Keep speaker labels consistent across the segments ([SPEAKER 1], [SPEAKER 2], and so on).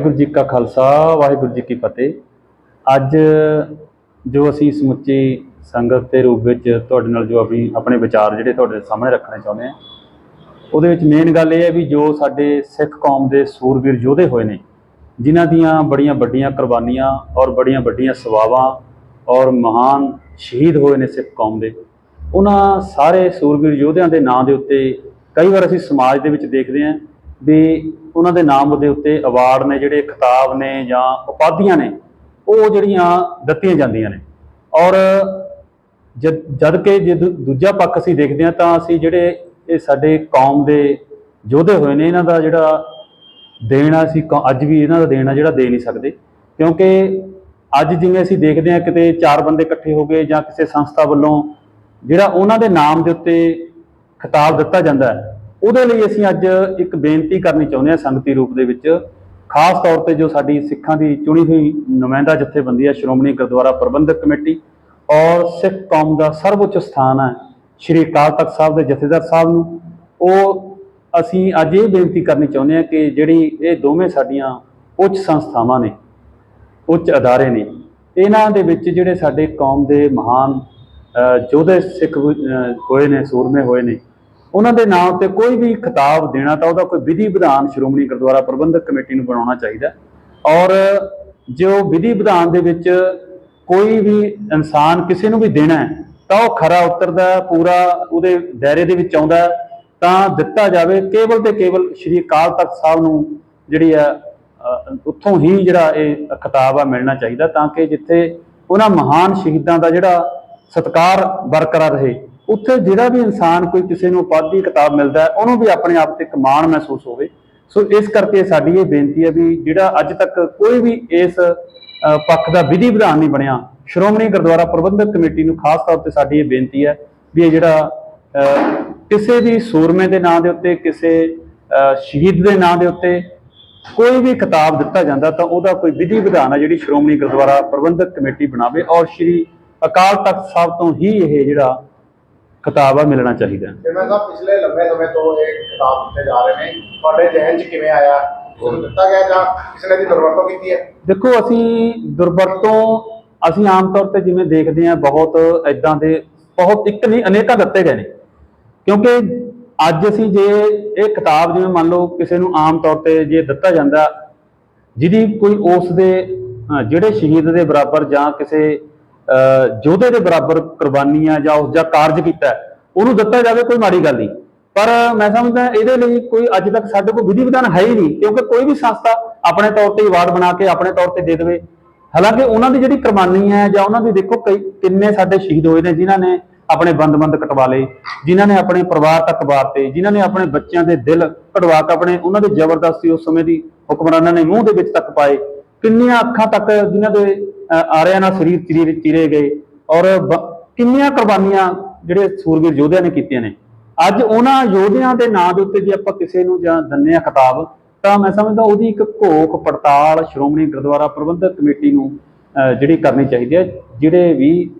[SPEAKER 1] ਵਾਹਿਗੁਰੂ ਜੀ ਕਾ ਖਾਲਸਾ, ਵਾਹਿਗੁਰੂ ਜੀ ਕੀ ਫਤਿਹ। ਅੱਜ ਜੋ ਅਸੀਂ ਸਮੁੱਚੀ ਸੰਗਤ ਦੇ ਰੂਪ ਵਿੱਚ ਤੁਹਾਡੇ ਨਾਲ ਜੋ ਆਪਣੀ, ਆਪਣੇ ਵਿਚਾਰ ਜਿਹੜੇ ਤੁਹਾਡੇ ਸਾਹਮਣੇ ਰੱਖਣੇ ਚਾਹੁੰਦੇ ਆ ਉਹਦੇ ਵਿੱਚ ਮੇਨ ਗੱਲ ਇਹ ਹੈ ਵੀ ਜੋ ਸਾਡੇ ਸਿੱਖ ਕੌਮ ਦੇ ਸੂਰਬੀਰ ਯੋਧੇ ਹੋਏ ਨੇ, ਜਿਨ੍ਹਾਂ ਦੀਆਂ ਬੜੀਆਂ ਵੱਡੀਆਂ ਕੁਰਬਾਨੀਆਂ ਔਰ ਬੜੀਆਂ ਵੱਡੀਆਂ ਸਵਾਵਾਂ ਔਰ ਮਹਾਨ ਸ਼ਹੀਦ ਹੋਏ ਨੇ ਸਿੱਖ ਕੌਮ ਦੇ, ਉਹਨਾਂ ਸਾਰੇ ਸੂਰਬੀਰ ਯੋਧਿਆਂ ਦੇ ਨਾਂ ਦੇ ਉੱਤੇ ਕਈ ਵਾਰ ਅਸੀਂ ਸਮਾਜ ਦੇ ਵਿੱਚ ਦੇਖਦੇ ਹਾਂ ਵੀ ਉਹਨਾਂ ਦੇ ਨਾਮ ਦੇ ਉੱਤੇ ਅਵਾਰਡ ਨੇ ਜਿਹੜੇ ਖਿਤਾਬ ਨੇ ਜਾਂ ਉਪਾਧੀਆਂ ਨੇ, ਉਹ ਜਿਹੜੀਆਂ ਦਿੱਤੀਆਂ ਜਾਂਦੀਆਂ ਨੇ। ਔਰ ਜਦ ਜਦ ਕਿ ਜੇ ਦੂਜਾ ਪੱਖ ਅਸੀਂ ਦੇਖਦੇ ਹਾਂ ਤਾਂ ਅਸੀਂ ਜਿਹੜੇ ਇਹ ਸਾਡੇ ਕੌਮ ਦੇ ਯੋਧੇ ਹੋਏ ਨੇ, ਇਹਨਾਂ ਦਾ ਜਿਹੜਾ ਦੇਣਾ ਅਸੀਂ ਕੌ- ਅੱਜ ਵੀ ਇਹਨਾਂ ਦਾ ਦੇਣਾ ਜਿਹੜਾ ਦੇ ਨਹੀਂ ਸਕਦੇ। ਕਿਉਂਕਿ ਅੱਜ ਜਿਵੇਂ ਅਸੀਂ ਦੇਖਦੇ ਹਾਂ ਕਿਤੇ ਚਾਰ ਬੰਦੇ ਇਕੱਠੇ ਹੋ ਗਏ ਜਾਂ ਕਿਸੇ ਸੰਸਥਾ ਵੱਲੋਂ ਜਿਹੜਾ ਉਹਨਾਂ ਦੇ ਨਾਮ ਦੇ ਉੱਤੇ ਖਿਤਾਬ ਦਿੱਤਾ ਜਾਂਦਾ ਹੈ ਉਹਦੇ ਲਈ ਅਸੀਂ ਅੱਜ ਇੱਕ ਬੇਨਤੀ ਕਰਨੀ ਚਾਹੁੰਦੇ ਹਾਂ ਸੰਗਤੀ ਰੂਪ ਦੇ ਵਿੱਚ, ਖਾਸ ਤੌਰ ਤੇ ਜੋ ਸਾਡੀ ਸਿੱਖਾਂ ਦੀ ਚੁਣੀ ਹੋਈ ਨੁਮਾਇੰਦਾ ਜਥੇਬੰਦੀ ਹੈ ਸ਼੍ਰੋਮਣੀ ਗੁਰਦੁਆਰਾ ਪ੍ਰਬੰਧਕ ਕਮੇਟੀ ਔਰ ਸਿੱਖ ਕੌਮ ਦਾ ਸਰਵਉੱਚ ਸਥਾਨ ਹੈ ਸ਼੍ਰੀ ਅਕਾਲ ਤਖਤ ਸਾਹਿਬ ਦੇ ਜਥੇਦਾਰ ਸਾਹਿਬ ਨੂੰ। ਉਹ ਅਸੀਂ ਅੱਜ ਇਹ ਬੇਨਤੀ ਕਰਨੀ ਚਾਹੁੰਦੇ ਹਾਂ ਕਿ ਜਿਹੜੀ ਇਹ ਦੋਵੇਂ ਸਾਡੀਆਂ ਉੱਚ ਸੰਸਥਾਵਾਂ ਨੇ, ਉੱਚ ਅਦਾਰੇ ਨੇ, ਇਹਨਾਂ ਦੇ ਵਿੱਚ ਜਿਹੜੇ ਸਾਡੇ ਕੌਮ ਦੇ ਮਹਾਨ ਯੋਧੇ ਸਿੱਖ ਹੋਏ ਨੇ, ਸੂਰਮੇ ਹੋਏ ਨੇ ਉਹਨਾਂ ਦੇ ਨਾਮ ਤੇ ਕੋਈ ਵੀ ਖਿਤਾਬ ਦੇਣਾ ਤਾਂ ਉਹਦਾ ਕੋਈ ਵਿਧੀ ਵਿਧਾਨ ਸ਼੍ਰੋਮਣੀ ਗੁਰਦੁਆਰਾ ਪ੍ਰਬੰਧਕ ਕਮੇਟੀ ਨੂੰ ਬਣਾਉਣਾ ਚਾਹੀਦਾ। ਔਰ ਜੋ ਵਿਧੀ ਵਿਧਾਨ ਦੇ ਵਿੱਚ ਕੋਈ ਵੀ ਇਨਸਾਨ ਕਿਸੇ ਨੂੰ ਵੀ ਦੇਣਾ ਤਾਂ ਉਹ ਖਰਾ ਉਤਰਦਾ ਪੂਰਾ ਉਹਦੇ ਦਾਇਰੇ ਦੇ ਵਿੱਚ ਆਉਂਦਾ ਤਾਂ ਦਿੱਤਾ ਜਾਵੇ। ਕੇਵਲ ਤੇ ਕੇਵਲ ਸ਼੍ਰੀ ਅਕਾਲ ਤਖਤ ਸਾਹਿਬ ਨੂੰ ਜਿਹੜੀ ਆ ਉੱਥੋਂ ਹੀ ਜਿਹੜਾ ਇਹ ਖਿਤਾਬ ਆ ਮਿਲਣਾ ਚਾਹੀਦਾ, ਤਾਂ ਕਿ ਜਿੱਥੇ ਉਹਨਾਂ ਮਹਾਨ ਸ਼ਹੀਦਾਂ ਦਾ ਜਿਹੜਾ ਸਤਕਾਰ ਬਰਕਰਾਰ ਰਹੇ। ਉੱਥੇ ਜਿਹੜਾ ਵੀ ਇਨਸਾਨ ਕੋਈ ਕਿਸੇ ਨੂੰ ਉਪਾਧੀ ਕਿਤਾਬ ਮਿਲਦਾ ਹੈ, ਉਹਨੂੰ ਵੀ ਆਪਣੇ ਆਪ ਤੇ ਇੱਕ ਮਾਣ ਮਹਿਸੂਸ ਹੋਵੇ। ਸੋ ਇਸ ਕਰਕੇ ਸਾਡੀ ਇਹ ਬੇਨਤੀ ਹੈ ਵੀ ਜਿਹੜਾ ਅੱਜ ਤੱਕ ਕੋਈ ਵੀ ਇਸ ਪੱਖ ਦਾ ਵਿਧੀ ਵਿਧਾਨ ਨਹੀਂ ਬਣਿਆ, ਸ਼੍ਰੋਮਣੀ ਗੁਰਦੁਆਰਾ ਪ੍ਰਬੰਧਕ ਕਮੇਟੀ ਨੂੰ ਖਾਸ ਤੌਰ ਤੇ ਸਾਡੀ ਇਹ ਬੇਨਤੀ ਹੈ ਵੀ ਇਹ ਜਿਹੜਾ ਕਿਸੇ ਵੀ ਸੂਰਮੇ ਦੇ ਨਾਂ ਦੇ ਉੱਤੇ, ਕਿਸੇ ਸ਼ਹੀਦ ਦੇ ਨਾਂ ਦੇ ਉੱਤੇ ਕੋਈ ਵੀ ਕਿਤਾਬ ਦਿੱਤਾ ਜਾਂਦਾ ਤਾਂ ਉਹਦਾ ਕੋਈ ਵਿਧੀ ਵਿਧਾਨ ਹੈ ਜਿਹੜੀ ਸ਼੍ਰੋਮਣੀ ਗੁਰਦੁਆਰਾ ਪ੍ਰਬੰਧਕ ਕਮੇਟੀ ਬਣਾਵੇ ਔਰ ਸ਼੍ਰੀ ਅਕਾਲ ਤਖਤ ਸਾਹਿਬ ਤੋਂ ਹੀ ਇਹ ਜਿਹੜਾ ਕਿਤਾਬ ਆ ਮਿਲਣਾ ਚਾਹੀਦਾ।
[SPEAKER 2] ਜਿਵੇਂ ਸਾਹਿਬ ਪਿਛਲੇ ਲੰਬੇ ਸਮੇਂ ਤੋਂ ਇਹ ਕਿਤਾਬ ਦਿੱਤੇ ਜਾ ਰਹੇ ਨੇ। ਤੁਹਾਡੇ ਜ਼ਿਹਨ 'ਚ ਕਿਵੇਂ ਆਇਆ? ਕਿਸੇ ਨੂੰ ਦਿੱਤਾ ਗਿਆ ਜਾਂ ਕਿਸੇ ਨੇ ਦੀ ਦੁਰਵਰਤੋਂ ਕੀਤੀ ਹੈ?
[SPEAKER 1] ਦੇਖੋ ਅਸੀਂ ਦੁਰਵਰਤੋਂ ਅਸੀਂ ਆਮ ਤੌਰ ਤੇ ਜਿਵੇਂ ਦੇਖਦੇ ਹਾਂ ਬਹੁਤ ਇਦਾਂ ਦੇ ਬਹੁਤ ਇੱਕ ਨਹੀਂ ਅਨੇਕਾਂ ਦਿੱਤੇ ਗਏ ਨੇ। ਕਿਉਂਕਿ ਅੱਜ ਅਸੀਂ ਜੇ ਇਹ ਕਿਤਾਬ ਜਿਵੇਂ ਮੰਨ ਲਓ ਕਿਸੇ ਨੂੰ ਆਮ ਤੌਰ ਤੇ ਜੇ ਦਿੱਤਾ ਜਾਂਦਾ ਜਿਹਦੀ ਕੋਈ ਉਸ ਦੇ ਜਿਹੜੇ ਸ਼ਹੀਦ ਦੇ ਬਰਾਬਰ ਜਾਂ ਕਿਸੇ ਯੋਧੇ ਦੇ ਬਰਾਬਰ ਕੁਰਬਾਨੀਆਂ ਜਾਂ ਉਸ ਜਾਂ ਕਾਰਜ ਕੀਤਾ ਉਹਨੂੰ ਦਿੱਤਾ ਜਾਵੇ ਕੋਈ ਮਾੜੀ ਗੱਲ ਨਹੀਂ। ਪਰ ਮੈਂ ਸਮਝਦਾ ਇਹਦੇ ਲਈ ਕੋਈ ਅੱਜ ਤੱਕ ਸਾਡੇ ਕੋਲ ਵਿਧੀ ਵਿਧਾਨ ਹੈ ਹੀ ਨਹੀਂ, ਕਿਉਂਕਿ ਕੋਈ ਵੀ ਸੰਸਥਾ ਆਪਣੇ ਤੌਰ ਤੇ ਅਵਾਰਡ ਬਣਾ ਕੇ ਆਪਣੇ ਤੌਰ ਤੇ ਦੇ ਦੇਵੇ। ਹਾਲਾਂਕਿ ਉਹਨਾਂ ਦੀ ਜਿਹੜੀ ਕੁਰਬਾਨੀ ਹੈ ਜਾਂ ਉਹਨਾਂ ਦੀ ਦੇਖੋ ਕਈ ਕਿੰਨੇ ਸਾਡੇ ਸ਼ਹੀਦ ਹੋਏ ਨੇ ਜਿਨ੍ਹਾਂ ਨੇ ਆਪਣੇ ਬੰਦ-ਬੰਦ ਕਟਵਾ ਲਏ, ਜਿਨ੍ਹਾਂ ਨੇ ਆਪਣੇ ਪਰਿਵਾਰ ਤੱਕ ਵਾਰਤੇ ਜਿਨ੍ਹਾਂ ਨੇ ਆਪਣੇ ਬੱਚਿਆਂ ਦੇ ਦਿਲ ਕਢਵਾ ਕੇ ਆਪਣੇ ਉਹਨਾਂ ਦੇ ਜ਼ਬਰਦਸਤੀ ਉਸ ਸਮੇਂ ਦੀ ਹੁਕਮਰਾਨਾਂ ਨੇ ਮੂੰਹ ਦੇ ਵਿੱਚ ਤੱਕ ਪਾਏ। ਕਿੰਨੀਆਂ ਅੱਖਾਂ ਤੱਕ ਜਿਨ੍ਹਾਂ ਦੇ ਆਰਿਆਂ ਨਾਲ ਸਰੀਰ ਚੀਰੇ ਚੀਰੇ ਗਏ ਔਰ ਕਿੰਨੀਆਂ ਕੁਰਬਾਨੀਆਂ ਜਿਹੜੇ ਸੂਰਬੀਰ ਯੋਧਿਆਂ ਨੇ ਕੀਤੀਆਂ ਨੇ। ਅੱਜ ਉਹਨਾਂ ਯੋਧਿਆਂ ਦੇ ਨਾਂ ਦੇ ਉੱਤੇ ਜੇ ਆਪਾਂ ਕਿਸੇ ਨੂੰ ਜਾਂ ਦੰਨੇ ਆ ਖਿਤਾਬ ਤਾਂ ਮੈਂ ਸਮਝਦਾ ਉਹਦੀ ਇੱਕ ਘੋਖ ਪੜਤਾਲ ਸ਼੍ਰੋਮਣੀ ਗੁਰਦੁਆਰਾ ਪ੍ਰਬੰਧਕ ਕਮੇਟੀ ਨੂੰ ਜਿਹੜੀ ਕਰਨੀ ਚਾਹੀਦੀ ਹੈ ਜਿਹੜੇ ਵੀ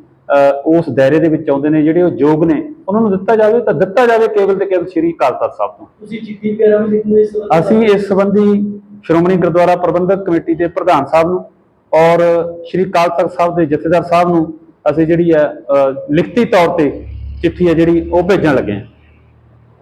[SPEAKER 1] ਉਸ ਦਾਇਰੇ ਦੇ ਵਿੱਚ ਆਉਂਦੇ ਨੇ ਜਿਹੜੇ ਉਹ ਯੋਗ ਨੇ ਉਹਨਾਂ ਨੂੰ ਦਿੱਤਾ ਜਾਵੇ ਤਾਂ ਦਿੱਤਾ ਜਾਵੇ ਕੇਵਲ ਤੇ ਕੇਵਲ ਸ਼੍ਰੀ ਅਕਾਲ ਤਖਤ ਸਾਹਿਬ ਤੋਂ।
[SPEAKER 3] ਤੁਸੀਂ ਚਿੱਠੀ ਪਿਆਰਾ ਵੀ ਲਿਖਦੇ ਇਸ
[SPEAKER 1] ਅਸੀਂ ਇਸ ਸੰਬੰਧੀ ਸ਼੍ਰੋਮਣੀ ਗੁਰਦੁਆਰਾ ਪ੍ਰਬੰਧਕ ਕਮੇਟੀ ਦੇ ਪ੍ਰਧਾਨ ਸਾਹਿਬ ਨੂੰ ਔਰ ਸ਼੍ਰੀ ਅਕਾਲ ਤਖਤ ਸਾਹਿਬ ਦੇ ਜਥੇਦਾਰ ਸਾਹਿਬ ਨੂੰ ਅਸੀਂ ਜਿਹੜੀ ਹੈ ਲਿਖਤੀ ਤੌਰ ਤੇ ਚਿੱਠੀ ਹੈ ਜਿਹੜੀ ਉਹ ਭੇਜਣ ਲੱਗੇ ਹਾਂ।